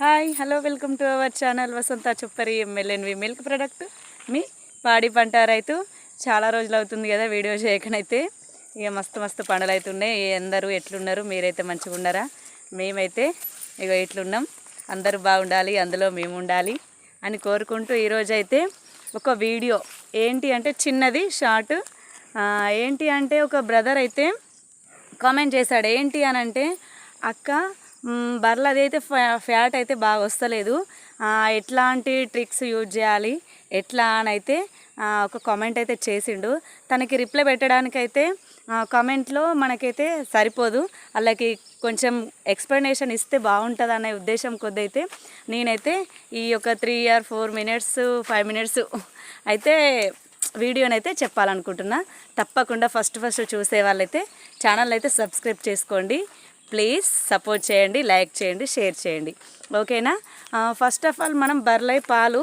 Hi hello welcome to our channel Vasantha Chuppari MLNV milk product మీ పాడి పంట రైతు. చాలా రోజులు అవుతుంది కదా వీడియో చేయకనైతే. ఇక మస్తు మస్తు పంటలు అవుతున్నాయి అందరూ ఎట్లున్నారు? మీరైతే మంచిగా ఉన్నారా? మేమైతే ఇక ఇట్లున్నాం. అందరూ బాగుండాలి అందులో మేము ఉండాలి అని కోరుకుంటూ ఈరోజు అయితే ఒక వీడియో. ఏంటి అంటే చిన్నది షార్ట్. ఏంటి అంటే ఒక బ్రదర్ అయితే కామెంట్ చేశాడు. ఏంటి అని అంటే అక్క బర్రెలు బర్రెలది అయితే ఫ్యా- ఫ్యాట్ అయితే బాగా వస్తలేదు. ఎట్లాంటి ట్రిక్స్ యూజ్ చేయాలి? ఎట్లా అని అయితే ఒక కామెంట్ అయితే చేసిండు. తనకి రిప్లై పెట్టడానికైతే కామెంట్లో మనకైతే సరిపోదు. వాళ్ళకి కొంచెం ఎక్స్ప్లెనేషన్ ఇస్తే బాగుంటుంది అనే ఉద్దేశం కొద్ది అయితే నేనైతే ఈ యొక్క three year four minutes five minutes అయితే వీడియోనైతే చెప్పాలనుకుంటున్నా. తప్పకుండా ఫస్ట్ ఫస్ట్ చూసే వాళ్ళైతే ఛానల్ అయితే సబ్స్క్రైబ్ చేసుకోండి. ప్లీజ్ సపోర్ట్ చేయండి లైక్ చేయండి షేర్ చేయండి. ఓకేనా? ఫస్ట్ ఆఫ్ ఆల్ మనం బర్లై పాలు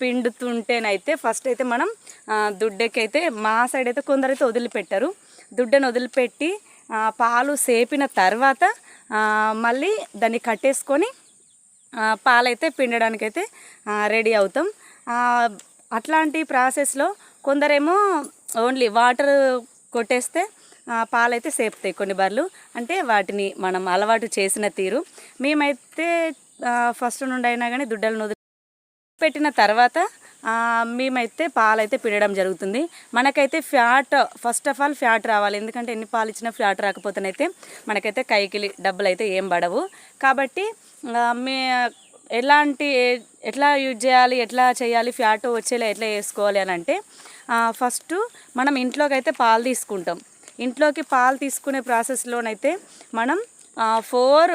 పిండుతుంటేనైతే ఫస్ట్ అయితే మనం దుడ్డకైతే మా సైడ్ అయితే కొందరైతే వదిలిపెట్టారు. దుడ్డను వదిలిపెట్టి పాలు సేపిన తర్వాత మళ్ళీ దాన్ని కట్టేసుకొని పాలైతే పిండడానికైతే రెడీ అవుతాం. అట్లాంటి ప్రాసెస్లో కొందరేమో ఓన్లీ వాటర్ కొట్టేస్తే పాలైతే సేపుతాయి కొన్ని బర్లు అంటే వాటిని మనం అలవాటు చేసిన తీరు. మేమైతే ఫస్ట్ నుండి అయినా కానీ దుడ్డలను పెట్టిన తర్వాత మేమైతే పాలైతే పిండడం జరుగుతుంది. మనకైతే fat first of all fat రావాలి. ఎందుకంటే ఎన్ని పాలు ఇచ్చినా ఫ్యాట్ రాకపోతేనైతే మనకైతే కైకిలి డబ్బులు అయితే ఏం పడవు. కాబట్టి మే ఎలాంటి ఎట్లా యూజ్ చేయాలి ఎట్లా చేయాలి ఫ్యాట్ వచ్చేలా ఎట్లా వేసుకోవాలి అని అంటే ఫస్ట్ మనం ఇంట్లోకి అయితే పాలు తీసుకుంటాం. ఇంట్లోకి పాలు తీసుకునే ప్రాసెస్లోనైతే మనం ఫోర్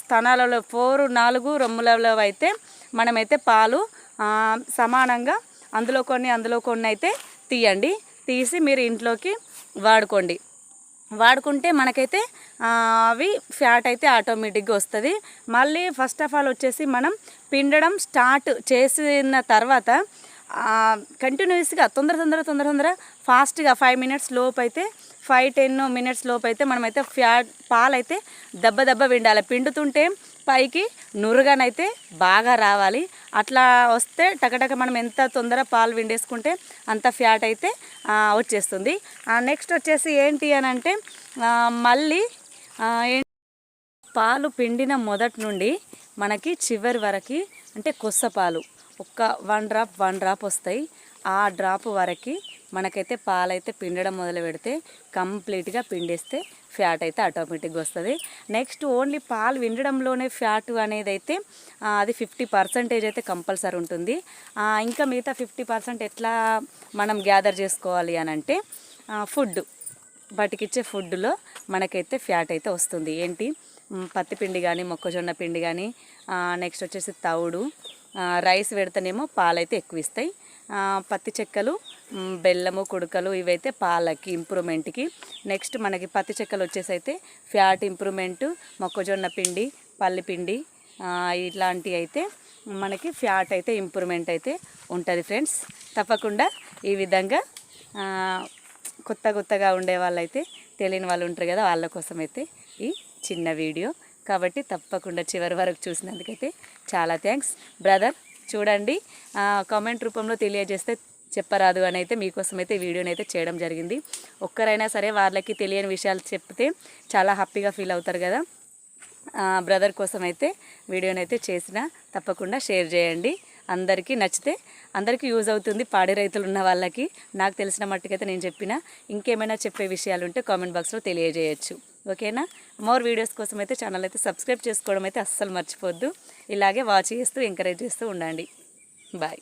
స్థానాలలో ఫోర్ నాలుగు రొమ్ములలో అయితే మనమైతే పాలు సమానంగా అందులో కొన్ని అందులో కొన్ని అయితే తీయండి. తీసి మీరు ఇంట్లోకి వాడుకోండి. వాడుకుంటే మనకైతే అవి ఫ్యాట్ అయితే ఆటోమేటిక్గా వస్తుంది. మళ్ళీ ఫస్ట్ ఆఫ్ ఆల్ వచ్చేసి మనం పిండడం స్టార్ట్ చేసిన తర్వాత కంటిన్యూస్గా తొందర తొందర తొందర తొందర ఫాస్ట్గా ఫైవ్ మినిట్స్ లోపు అయితే ఫైవ్ టెన్ మినిట్స్ లోపు అయితే మనమైతే ఫ్యాట్ పాలైతే దెబ్బ దెబ్బ విండాలి. పిండుతుంటే పైకి నురుగనైతే బాగా రావాలి. అట్లా వస్తే టకటక మనం ఎంత తొందర పాలు విండేసుకుంటే అంత ఫ్యాట్ అయితే వచ్చేస్తుంది. నెక్స్ట్ వచ్చేసి ఏంటి అని అంటే మళ్ళీ పాలు పిండిన మొదటి నుండి మనకి చివరి వరకు అంటే కొస్స పాలు ఒక్క వన్ డ్రాప్ వన్ డ్రాప్ వస్తాయి. ఆ డ్రాప్ వరకు మనకైతే పాలైతే పిండడం మొదలు పెడితే కంప్లీట్గా పిండేస్తే ఫ్యాట్ అయితే ఆటోమేటిక్గా వస్తుంది. నెక్స్ట్ ఓన్లీ పాలు విండడంలోనే ఫ్యాట్ అనేది అయితే అది ఫిఫ్టీ పర్సెంటేజ్ అయితే కంపల్సరీ ఉంటుంది. ఇంకా మిగతా ఫిఫ్టీ పర్సెంట్ ఎట్లా మనం గ్యాదర్ చేసుకోవాలి అని అంటే ఫుడ్. వాటికిచ్చే ఫుడ్లో మనకైతే ఫ్యాట్ అయితే వస్తుంది. ఏంటి? పత్తి పిండి కానీ మొక్కజొన్న పిండి కానీ నెక్స్ట్ వచ్చేసి తవుడు రైస్ పెడితేనేమో పాలైతే ఎక్కువ ఇస్తాయి పత్తి చెక్కలు బెల్లము కుడుకలు ఇవైతే పాలకి ఇంప్రూవ్మెంట్కి. నెక్స్ట్ మనకి పత్తి చెక్కలు వచ్చేసి అయితే ఫ్యాట్ ఇంప్రూవ్మెంట్ మొక్కజొన్న పిండి పల్లి పిండి ఇట్లాంటివి అయితే మనకి ఫ్యాట్ అయితే ఇంప్రూవ్మెంట్ అయితే ఉంటుంది ఫ్రెండ్స్. తప్పకుండా ఈ విధంగా కొత్త కొత్తగా ఉండే వాళ్ళైతే తెలియని వాళ్ళు ఉంటారు కదా వాళ్ళ కోసం అయితే ఈ చిన్న వీడియో కాబట్టి తప్పకుండా చివరి వరకు చూసినందుకైతే చాలా థ్యాంక్స్ బ్రదర్ చూడండి కామెంట్ రూపంలో తెలియజేస్తే చెప్పరాదు అని అయితే మీకోసం అయితే వీడియోని అయితే చేయడం జరిగింది. ఒక్కరైనా సరే వాళ్ళకి తెలియని విషయాలు చెప్తే చాలా హ్యాపీగా ఫీల్ అవుతారు కదా. బ్రదర్ కోసం అయితే వీడియోని అయితే చేసిన తప్పకుండా షేర్ చేయండి. అందరికీ నచ్చితే అందరికీ యూజ్ అవుతుంది పాడి రైతులు ఉన్న వాళ్ళకి. నాకు తెలిసిన మట్టుకైతే నేను చెప్పిన ఇంకేమైనా చెప్పే విషయాలు ఉంటే కామెంట్ బాక్స్లో తెలియజేయచ్చు. ఓకేనా? మోర్ వీడియోస్ కోసం అయితే ఛానల్ అయితే సబ్స్క్రైబ్ చేసుకోవడం అయితే అస్సలు మర్చిపోద్దు. ఇలాగే వాచ్ చేస్తూ ఎంకరేజ్ చేస్తూ ఉండండి. బాయ్.